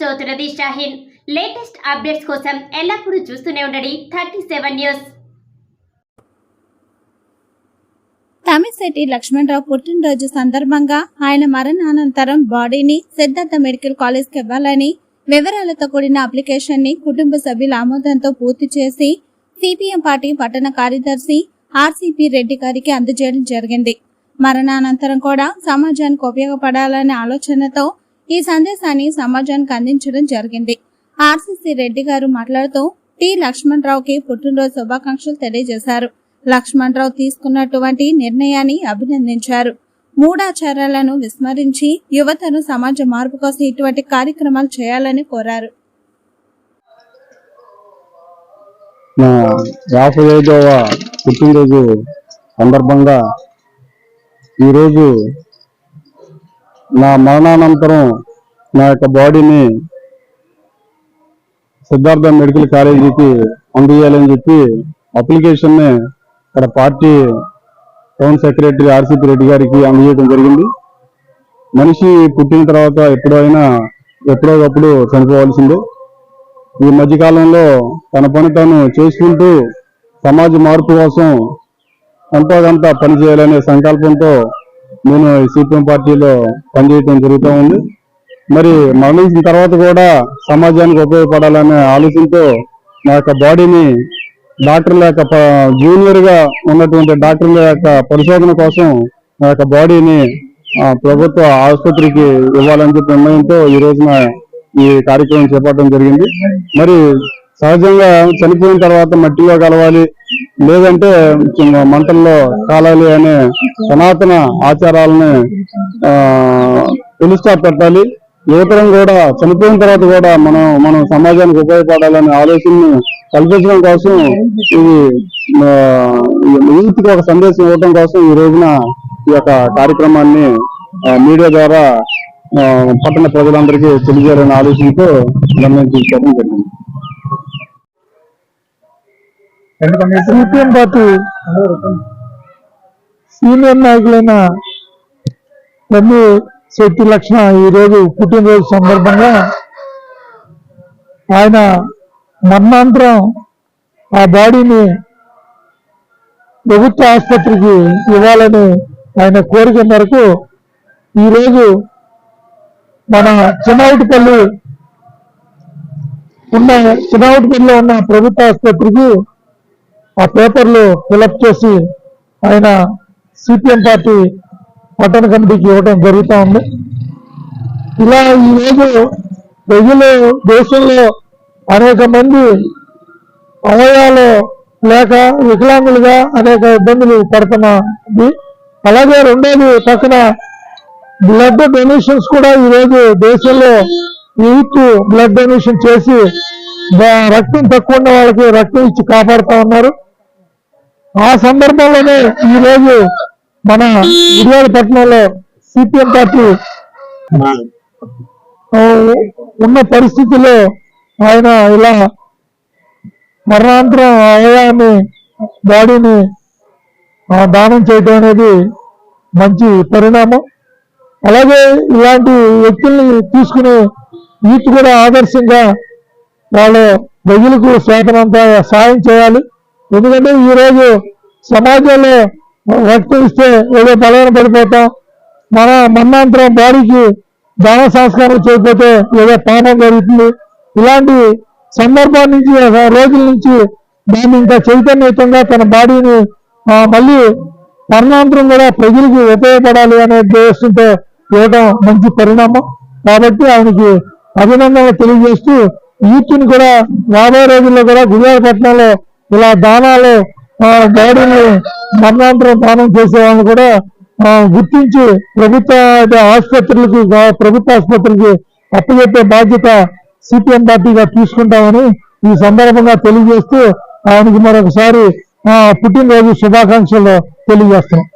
జ్యోతిరది Shaheen. Latest updates కోసం ఎల్లప్పుడూ చూస్తూనే ఉండండి thirty seven news. Tamisetti Lakshmanarao పుట్టినరోజు సందర్భంగా ఆయన మరణానంతరం బాడీని సిద్ధార్థ మెడికల్ కాలేజ్కి ఇవ్వాలని వివరాలతో కూడిన అప్లికేషన్ని కుటుంబ సభ్యుల ఆమోదంతో పూర్తి చేసి సిపిఎం పార్టీ పట్టణ కార్యదర్శి ఆర్సీపీ రెడ్డి గారికి అందజేయడం జరిగింది. మరణానంతరం కూడా సమాజానికి ఉపయోగపడాలనే ఆలోచనతో ఈ సందేశాన్ని సమాజానికి అందించడం జరిగింది. ఆర్సీసీ రెడ్డి గారు మాట్లాడుతూ టి. లక్ష్మణరావుకి పుట్టినరోజు శుభాకాంక్షలు తెలియజేశారు. లక్ష్మణరావు తీసుకున్నటువంటి నిర్ణయాన్ని అభినందించారు. మూడాచారాలను విస్మరించి యువతను సమాజ మార్పు కోసం ఇటువంటి కార్యక్రమాలు చేయాలని కోరారు. నా యాభై ఐదవ పుట్టినరోజు సందర్భంగా ఈరోజు నా మరణానంతరం నా యొక్క బాడీని సిద్ధార్థ మెడికల్ కాలేజీకి అందజేయాలని చెప్పి అప్లికేషన్ని ఇక్కడ party town secretary RCP Reddy గారికి అందజేయడం జరిగింది. మనిషి పుట్టిన తర్వాత ఎప్పుడైనా ఎప్పుడో ఒకప్పుడు చనిపోవాల్సిందే. ఈ మధ్యకాలంలో తన పని తాను చేసుకుంటూ సమాజ మార్పు కోసం ఎంతో కొంత పనిచేయాలనే సంకల్పంతో నేను ఈ సిపిఎం పార్టీలో పనిచేయడం జరుగుతూ ఉంది. మరి మరణించిన తర్వాత కూడా సమాజానికి ఉపయోగపడాలనే ఆలోచనతో నా యొక్క బాడీని డాక్టర్ల యొక్క జూనియర్గా ఉన్నటువంటి డాక్టర్ల యొక్క పరిశోధన కోసం నా యొక్క బాడీని ప్రభుత్వ ఆసుపత్రికి ఇవ్వాలని చెప్పి నిర్ణయంతో ఈ రోజున ఈ కార్యక్రమం చేపట్టడం జరిగింది. మరి సహజంగా చనిపోయిన తర్వాత మట్టిలో కలవాలి లేదంటే మంటల్లో కాలాలి అనే సనాతన ఆచారాలని ఆ పెట్టాలి యువతరం కూడా చనిపోయిన తర్వాత కూడా మనం మనం సమాజానికి ఉపయోగపడాలనే ఆలోచనని కల్పించడం కోసం ఇది యూత్కి ఒక సందేశం ఇవ్వడం కోసం ఈ రోజున ఈ యొక్క కార్యక్రమాన్ని మీడియా ద్వారా పట్టణ ప్రజలందరికీ తెలియజేయాలనే ఆలోచనతో నిర్ణయం తీసుకోవడం జరిగింది. CPM party. సీనియర్ నాయకులైన ఎన్ని శెట్టి లక్షణ ఈరోజు పుట్టినరోజు సందర్భంగా ఆయన మరణాంతరం ఆ బాడీని ప్రభుత్వ ఆసుపత్రికి ఇవ్వాలని ఆయన కోరిక మేరకు ఈరోజు మన చిన్నవుటిపల్లి ఉన్న చిన్నవుటిపల్లిలో ఉన్న ప్రభుత్వ ఆసుపత్రికి ఆ పేపర్లు ఫిలప్ చేసి ఆయన సిపిఎం పార్టీ పట్టణ కమిటీకి ఇవ్వడం జరుగుతూ ఉంది. ఇలా ఈరోజు ప్రజలు దేశంలో అనేక మంది అవయాలు లేక వికలాంగులుగా అనేక ఇబ్బందులు పడుతున్నది. అలాగే రెండోది పక్కన బ్లడ్ డొనేషన్స్ కూడా ఈరోజు దేశంలో యూత్ బ్లడ్ డొనేషన్ చేసి రక్తం తక్కువ ఉన్న వాళ్ళకి రక్తం ఇచ్చి కాపాడుతా ఉన్నారు. ఆ సందర్భంలోనే ఈ రోజు మన విజయపట్నంలో సిపిఎం పార్టీ ఉన్న పరిస్థితుల్లో ఆయన ఇలా మరణాంతరం అవయాన్ని బాడీని దానం చేయటం అనేది మంచి పరిణామం. అలాగే ఇలాంటి వ్యక్తుల్ని తీసుకుని యూత్ కూడా ఆదర్శంగా వాళ్ళు ప్రజలకు స్వేతనంతా సాయం చేయాలి. ఎందుకంటే ఈ రోజు సమాజంలో రక్తం ఇస్తే ఏదో బలమైన పడిపోతాం. మన మన్నాంతరం బాడీకి దాన సంస్కారం చేయకపోతే ఏదో పాపం జరుగుతుంది. ఇలాంటి సందర్భాల నుంచి రోజుల నుంచి దాన్ని ఇంకా చైతన్యయుతంగా తన బాడీని మళ్ళీ మరణాంతరం కూడా ప్రజలకు ఉపయోగపడాలి అనే ఉద్దేశంతో ఇవ్వడం మంచి పరిణామం. కాబట్టి ఆయనకి అభినందనలు తెలియజేస్తూ యూత్ని కూడా రాబోయే రోజుల్లో కూడా గుడివాడపట్నంలో ఇలా దానాలు ఆ, మరణాంతరం దానం చేసేవాళ్ళని కూడా గుర్తించి ప్రభుత్వ ఆసుపత్రులకు ప్రభుత్వ ఆసుపత్రికి అప్పచెప్పే బాధ్యత సిపిఎం పార్టీగా తీసుకుంటామని ఈ సందర్భంగా తెలియజేస్తూ ఆయనకి మరొకసారి పుట్టినరోజు శుభాకాంక్షలు తెలియజేస్తున్నాం.